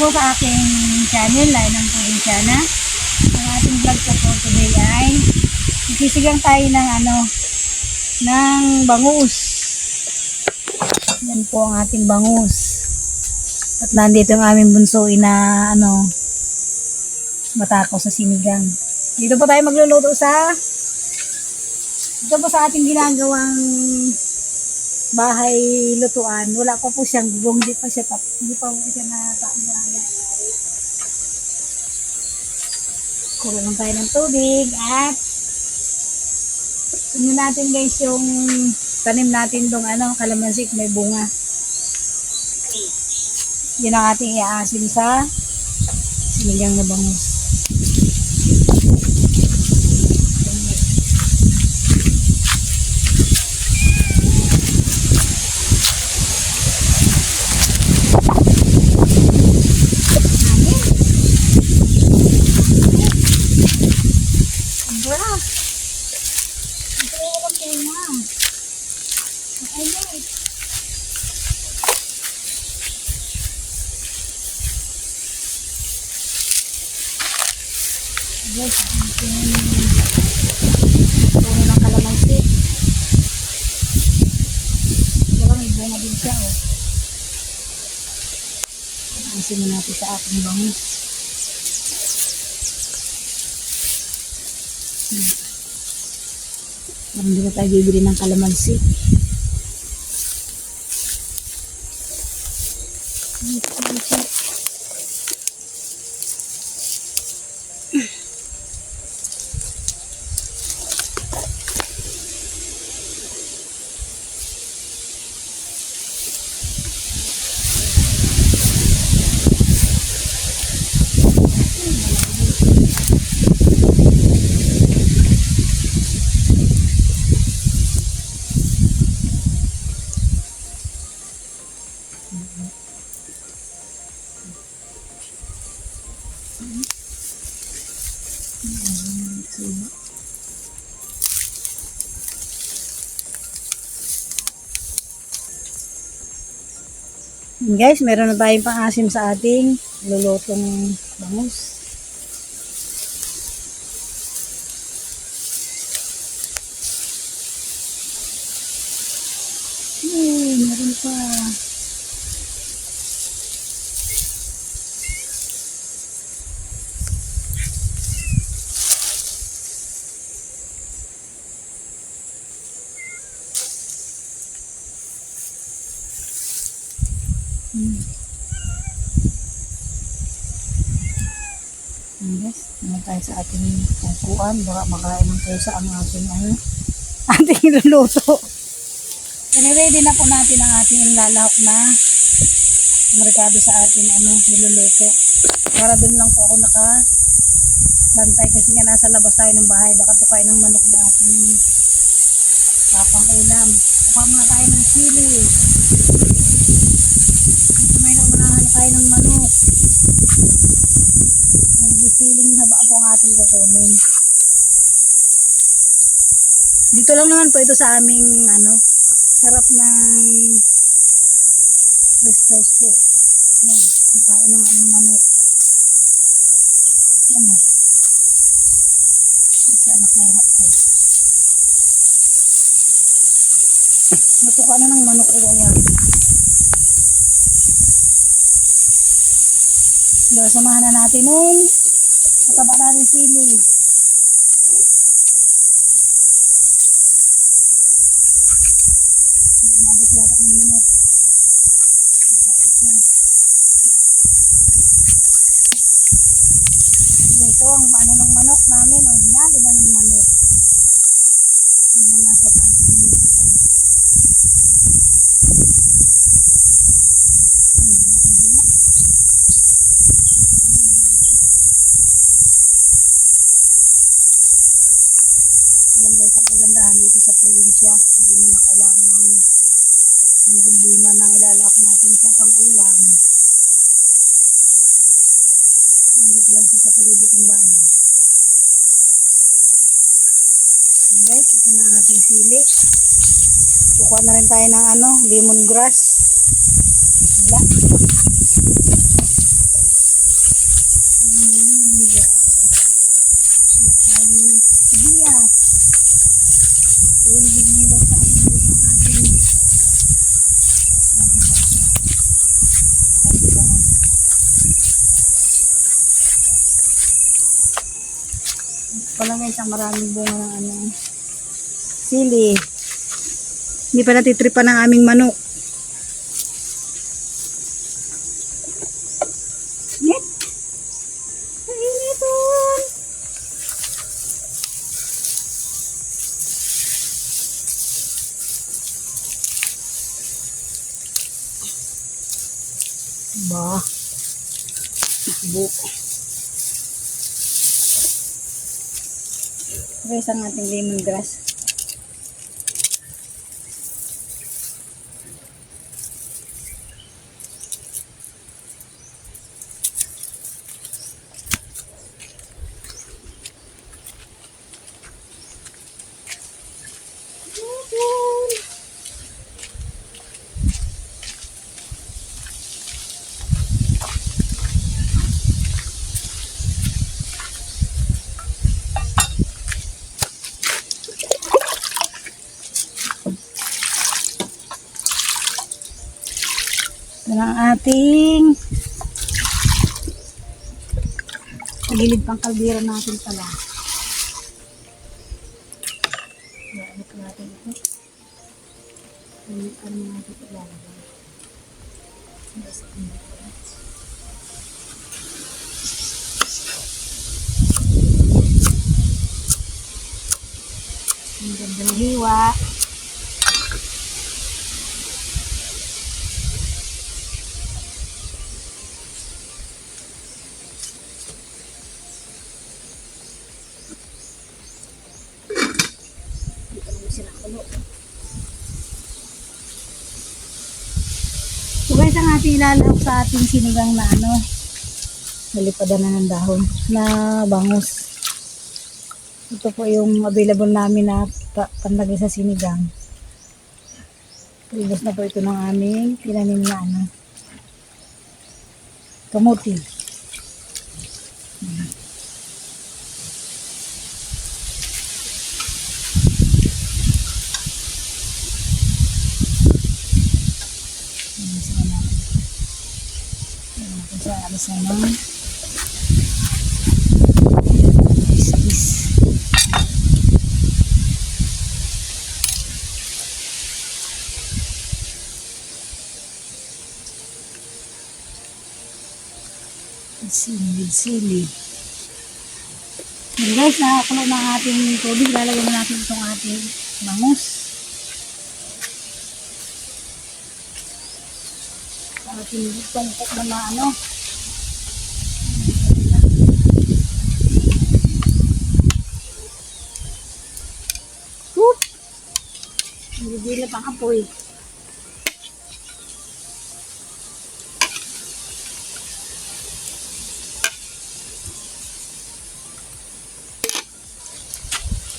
po sa aking channel, Lain ng Provinciana. Ang ating vlog po for today ay sisigang tayo ng ano, ng bangus. Yan po ang ating bangus. At nandito ang aming bunso na ano, matakaw sa sinigang. Dito po tayo magluluto sa dito po sa ating ginagawang bahay lutuan. Wala pa po siyang gugong, hindi pa siya tap, hindi pa siya nakakaya. Kuha lang tayo ng tubig at tingnan natin guys yung tanim natin dong ano, kalamansi may bunga. Yan ang ating iaasin sa sinigang na bangus. Sobra. Ito yung alam ko na. Ayun. Yes, puno ng kalamansi. Diba, may bunga din siya, oh. Asin natin sa ating bangus. Parang hindi na tayo bibili ng kalamansi. Yun guys, meron na tayong pang-asim sa ating lulutong bangus. Ay, meron pa. Ayan guys, naman tayo sa ating pupuan. Baka makain ng pusa ang ating ano, ating luluto. ready na po natin ang ating lalahok na ang rekado sa ating ano, niluluto. Para dun lang po ako naka bantay kasi nga nasa labas tayo ng bahay. Baka tukain ng manok ng ating papang ulam. Kuha muna tayo ng sili. May na unahan tayo ng manok. Haba po ang ating kukunin. Dito lang naman po ito sa aming ano, sarap ng rest po. Yan, kain ng aming manok. Yan na. Isa nakuha ko. Natuka na ng manok ko yan. Dahil samahan na natin nun. Mataba natin sili. Probinsya. Hindi mo na kailangan ng problema ng ilalak natin sa pangulam. Nandito lang siya sa palibot ng bahay. Guys, ito na ang ating sili. Kukuha na rin tayo ng ano, lemongrass. Wala. Ang maraming bunga ng ano, sili. Hindi pa natitripa ng aming manok. Guys, ang ating lemongrass. Ito ang ating gilid pang kaldero natin pala. Ano pa natin ito? Ano ano natin? Basta hindi ko. Ang ganda ng hiwa. Guys, ang ating ilalahok sa ating sinigang na ano, nalipadan na ng dahon na bangus. Ito po yung available namin na pa- panlagay sa sinigang. Previous na po ito ng aming tinanim na ano, kamuti. Ayan, sila natin. Ayan na ng is-is. Sili, sili. Ayan guys, nakakulo na ating tubig. Lalagyan na natin itong ating bangus. ating pangkot na ano. Hindi pang apoy.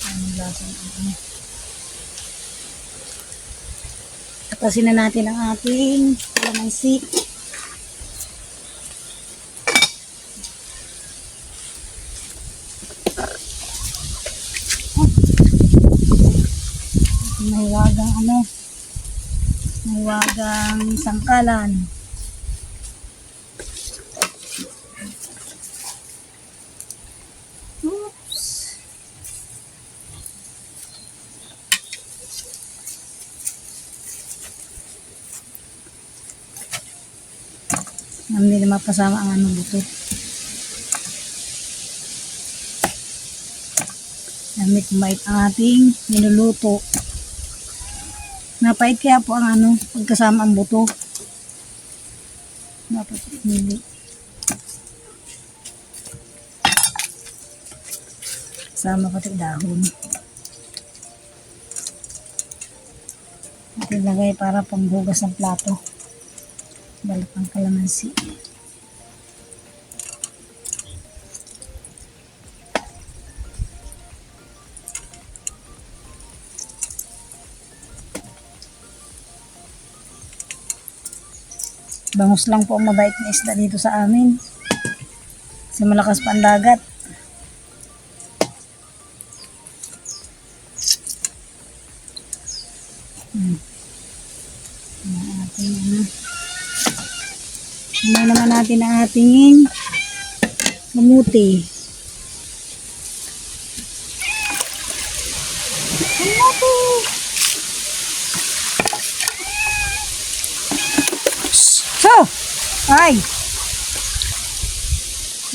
Ang lasa ng ano. Tapasin na natin ang ating kalamansi. Mahiwagang ano, mahiwagang sangkalan. Oops. Hindi na mapasama ang ano buto. Damit mait ang ating niluluto. Napait kaya po ang ano, pagkasama ang buto. Dapat hindi. Kasama pati dahon. Natin lagay para panghugas ng plato. Balik ang kalamansi. Bangus lang po ang mabait na isda dito sa amin. Kasi malakas pa ang dagat. Hmm. Ano. Naman natin ang ating mamuti. Mamuti! Ay!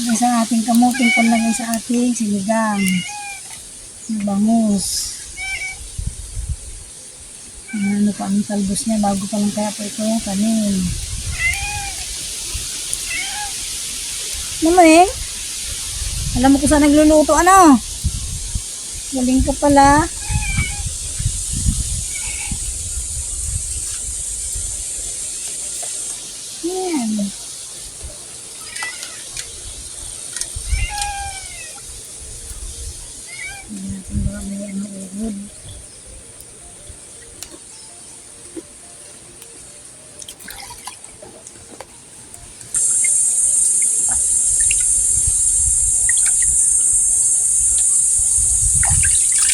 Lagay sa ating kamuting panlagay sa ating sinigang. Bangus. Ano pa ang talbos niya bago pa lang kaya po ito kanin. Naman eh. Alam mo kung saan nagluluto ano? Galing ka pala.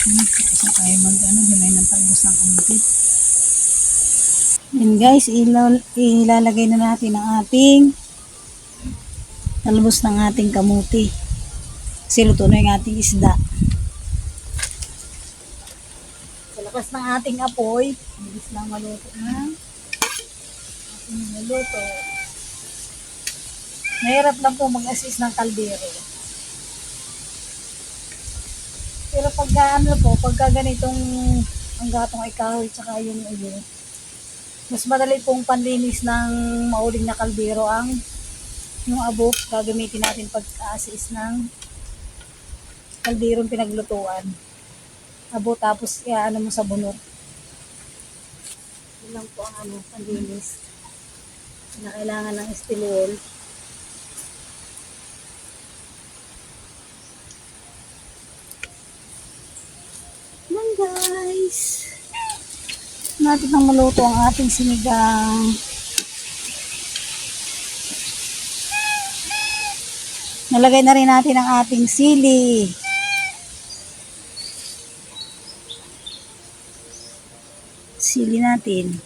Hmm, Kasi tayo mag ano, himay ng talbos ng kamuti. Yan guys, ilal- ilalagay na natin ang ating talbos ng ating kamuti. Kasi luto na yung ating isda. Sa lakas ng ating apoy, bilis lang maluto na. Ating maluto. Mahirap lang po mag-assist ng kaldero. Pagka ano po, pagka ganitong ang gatong ay kahoy tsaka yung ulo, mas madali pong panlinis ng mauling na kaldero ang yung abok gagamitin natin pag-assist ng kalderong pinaglutuan. Abo tapos ano mo sa bunot. Yun lang po ang ano, panlinis na kailangan ng stilol. Yan guys. Natin nang maluto ang ating sinigang. Nalagay na rin natin ang ating sili. Sili natin.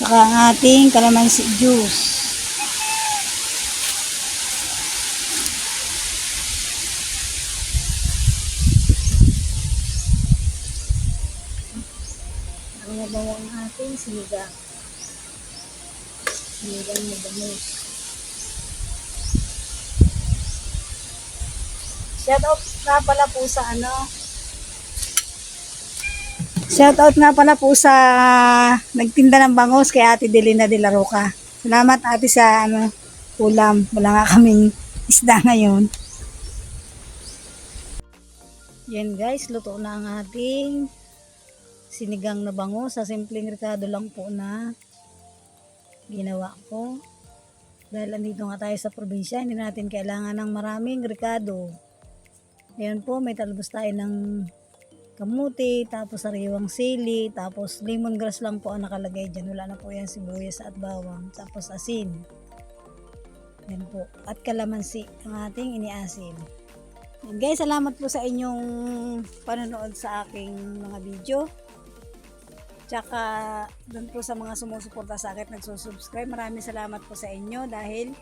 Saka ang ating calamansi juice. Ang ating sinigang. Sinigang na bangus. Shout out nga pala po sa ano. Shout out nga pala po sa nagtinda ng bangus kay Ate Delina de la Roca. Salamat ate sa ano, ulam. Wala nga kaming isda ngayon. Yan guys, luto na ang ating sinigang na bangus. Sa simpleng ricado lang po na ginawa ko. Dahil andito nga tayo sa probinsya, hindi natin kailangan ng maraming ricado. Ayan po, may talbos tayo ng kamuti, tapos sariwang sili, tapos lemongrass lang po ang nakalagay dyan. Wala na po yan sibuyas at bawang, tapos asin. Yan po. At kalamansi ang ating iniasin. Yan guys, salamat po sa inyong panonood sa aking mga video. Tsaka doon po sa mga sumusuporta sa akin nagsusubscribe. Maraming salamat po sa inyo dahil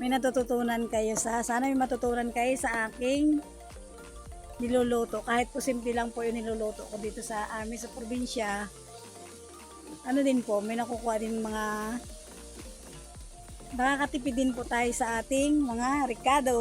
may natututunan kayo sa, sana may matutunan kayo sa aking niluluto. Kahit po simple lang po yung niluluto ko dito sa amin sa probinsya. Ano din po, may nakukuha din mga nakakatipid din po tayo sa ating mga ricado.